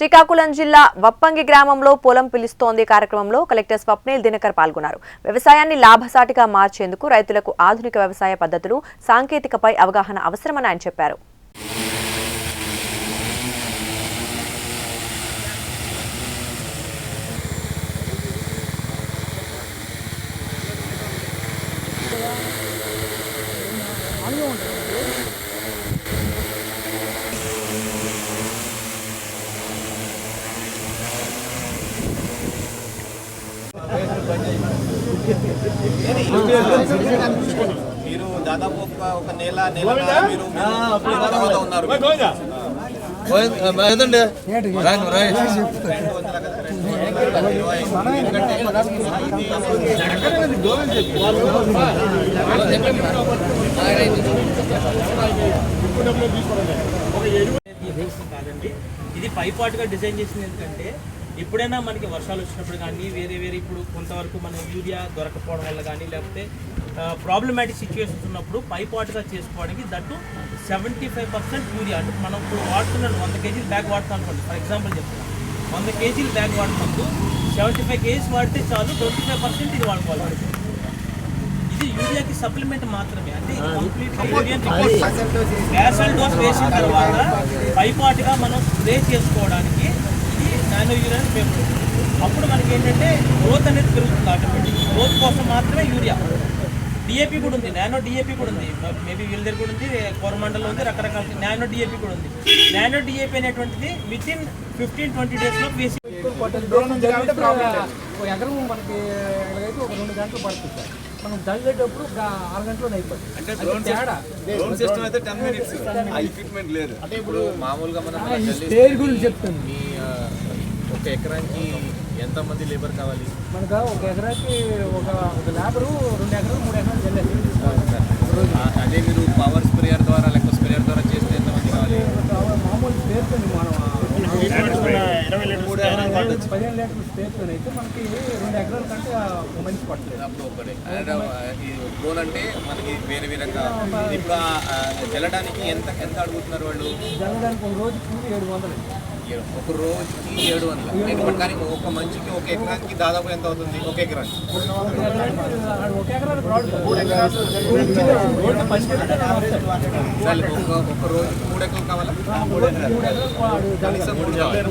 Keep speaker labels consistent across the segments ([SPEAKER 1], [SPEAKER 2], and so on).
[SPEAKER 1] శ్రీకాకుళం జిల్లా వప్పంగి గ్రామంలో పొలం పిలుస్తోంది కార్యక్రమంలో కలెక్టర్ స్వప్నిల్ దినకర్ పాల్గొన్నారు. వ్యవసాయాన్ని లాభసాటిగా మార్చేందుకు రైతులకు ఆధునిక వ్యవసాయ పద్ధతులు సాంకేతికపై అవగాహన అవసరమని ఆయన చెప్పారు.
[SPEAKER 2] మీరు దాదాపు ఒక ఒక నెల నెల మీరు ఉన్నారు.
[SPEAKER 3] కాదండి ఇది పైపాటుగా డిజైన్ చేసింది ఎందుకంటే ఎప్పుడైనా మనకి వర్షాలు వచ్చినప్పుడు కానీ వేరే వేరే ఇప్పుడు కొంతవరకు మన యూరియా దొరకపోవడం వల్ల కానీ లేకపోతే ప్రాబ్లమాటిక్ సిచ్యువేషన్స్ ఉన్నప్పుడు పైపాటుగా చేసుకోవడానికి that seventy five percent urea. అంటే మనం ఇప్పుడు వాడుతున్నాం వంద కేజీలు బ్యాగ్ వాడుతాం అనుకోండి ఫర్ ఎగ్జాంపుల్ చెప్తున్నాం. వంద కేజీలు బ్యాగ్ వాడుతున్నప్పుడు సెవెంటీ ఫైవ్ కేజీస్ వాడితే చాలు ట్వంటీ ఫైవ్ పర్సెంట్ ఇది వాడుకోవాలి ఇది యూరియాకి సప్లిమెంట్ మాత్రమే. అంటే కంప్లీట్ వేసిన తర్వాత పైపాటుగా మనం స్ప్రే చేసుకోవడానికి నానో యూరియా పేపర్ అప్పుడు మనకి ఏంటంటే గ్రోత్ అనేది పెరుగుతుంది ఆటోమేటిక్ గ్రోత్ కోసం మాత్రమే యూరియా. డిఏపి కూడా ఉంది. నానో డిఏపి కూడా ఉంది. మేబీ వీళ్ళ దగ్గర కూడా ఉంది. కోరమండలం ఉంది. రకరకాల నానో డిఏపి కూడా ఉంది. నానో డిఏపి అనేటువంటిది విత్ ఇన్ ఫిఫ్టీన్ ట్వంటీ డేస్లో వేసి
[SPEAKER 4] ఒక ఎకరం మనకి ఎలాగైతే ఒక రెండు గంటలు పడుతుంది సార్. మనం ఆరు గంటలు అయిపోతుంది.
[SPEAKER 5] అంటే
[SPEAKER 4] అది
[SPEAKER 5] డ్రోన్
[SPEAKER 4] తేడా.
[SPEAKER 5] డ్రోన్ సిస్టమ్ అయితే టెన్ మినిట్స్ ఆ ఎక్విప్మెంట్ లేదు. ఇప్పుడు మామూలుగా మనం
[SPEAKER 4] స్టేజ్ గురించి చెప్తాను.
[SPEAKER 5] ఒక ఎకరానికి ఎంత మంది లేబర్ కావాలి?
[SPEAKER 4] మనకు ఒక ఎకరాకి ఒక ఒక లేబరు రెండు ఎకరాలు మూడు ఎకరాలు చల్లేదు
[SPEAKER 5] ఆ, అదే మీరు పవర్ స్ప్రేయర్ ద్వారా లేకపోతే స్ప్రేయర్ ద్వారా చేస్తే ఎంత మంది కావాలి?
[SPEAKER 4] మామూలు స్పేర్తో మనం పదిహేను లీటర్ల స్పేర్తో అయితే మనకి రెండు ఎకరాల కంటే ఒక మనిషి పట్టలేదు
[SPEAKER 5] అప్పుడు ఒకటి అంటే మనకి వేరే వేరేగా ఇప్పుడు జల్లడానికి ఎంత ఎంత అడుగుతున్నారు వాళ్ళు?
[SPEAKER 4] జల్లడానికి ఒక రోజు ఏడు వందలు.
[SPEAKER 5] ఒక రోజుకి ఏడు వందలు. కానీ ఒక మంచికి ఒక ఎకరానికి దాదాపు ఎంత అవుతుంది? ఒక ఎకరానికి.
[SPEAKER 4] ఒక సరే
[SPEAKER 5] ఒక ఒక రోజు మూడు ఎకరాలు కావాలా? కనీసం మూడు కావాలి.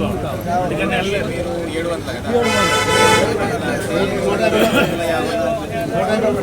[SPEAKER 5] మీరు ఏడు వందలు కదా.